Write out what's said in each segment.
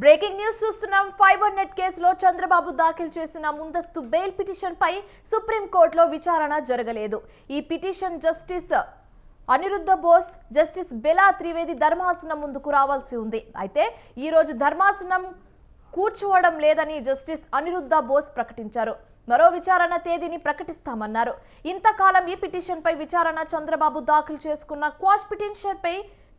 Breaking news చూస్తున్నాం. Fiber net కేసులో చంద్రబాబు దాఖలు చేసిన ముందస్తు బెయిల్ పిటిషన్ పై సుప్రీంకోర్టులో విచారణ జరగలేదు. ఈ petition justice Aniruddha Bose justice Bela Trivedi ధర్మాసనం ముందుకు రావాల్సి ఉంది. అయితే ఈ రోజు ధర్మాసనం కూర్చోవడం లేదని జస్టిస్ అనిరుద్ధ బోస్ ప్రకటించారు. మరో విచారణ తేదీని ప్రకటిస్తామన్నారు. ఇంతకాలం ఈ పిటిషన్పై విచారణ చంద్రబాబు దాఖలు చేసుకున్న క్వాష్ పిటిషన్పై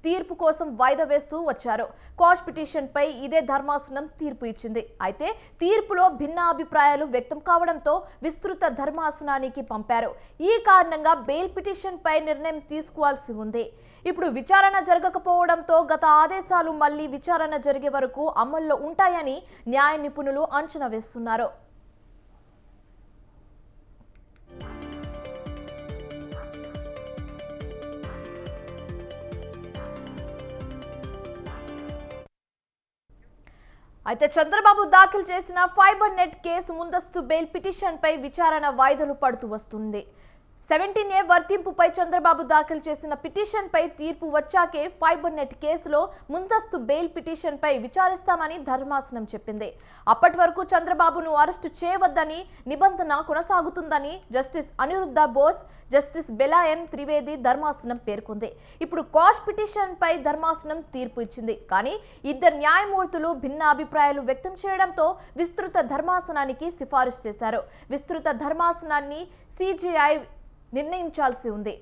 తీర్పు కోసం వాయిదా వేస్తూ వచ్చారు. కాష్ పిటిషన్పై ఇదే ధర్మాసనం తీర్పు ఇచ్చింది. అయితే తీర్పులో భిన్న అభిప్రాయాలు వ్యక్తం కావడంతో విస్తృత ధర్మాసనానికి పంపారు. ఈ కారణంగా బెయిల్ పిటిషన్పై నిర్ణయం తీసుకోవాల్సి ఉంది. ఇప్పుడు విచారణ జరగకపోవడంతో గత ఆదేశాలు మళ్ళీ విచారణ జరిగే వరకు అమల్లో ఉంటాయని న్యాయ నిపుణులు అంచనా వేస్తున్నారు. అయితే చంద్రబాబు దాఖలు చేసిన ఫైబర్ నెట్ కేసు ముందస్తు బెయిల్ పిటిషన్ పై విచారణ వాయిదాలు పడుతూ వస్తుంది. సెవెంటీన్ ఏ వర్తింపుపై చంద్రబాబు దాఖలు చేసిన పిటిషన్పై తీర్పు వచ్చాకే ఫైబర్ నెట్ కేసులో ముందస్తు బెయిల్ పిటిషన్పై విచారిస్తామని ధర్మాసనం చెప్పింది. అప్పటి వరకు చంద్రబాబును అరెస్టు చేయవద్దని నిబంధన కొనసాగుతుందని justice Aniruddha Bose justice Bela M Trivedi ధర్మాసనం పేర్కొంది. ఇప్పుడు కాష్ పిటిషన్పై ధర్మాసనం తీర్పు ఇచ్చింది. కానీ ఇద్దరు న్యాయమూర్తులు భిన్న అభిప్రాయాలు వ్యక్తం చేయడంతో విస్తృత ధర్మాసనానికి సిఫారసు చేశారు. విస్తృత ధర్మాసనాన్ని సిజిఐ నిర్ణయించాల్సి ఉంది.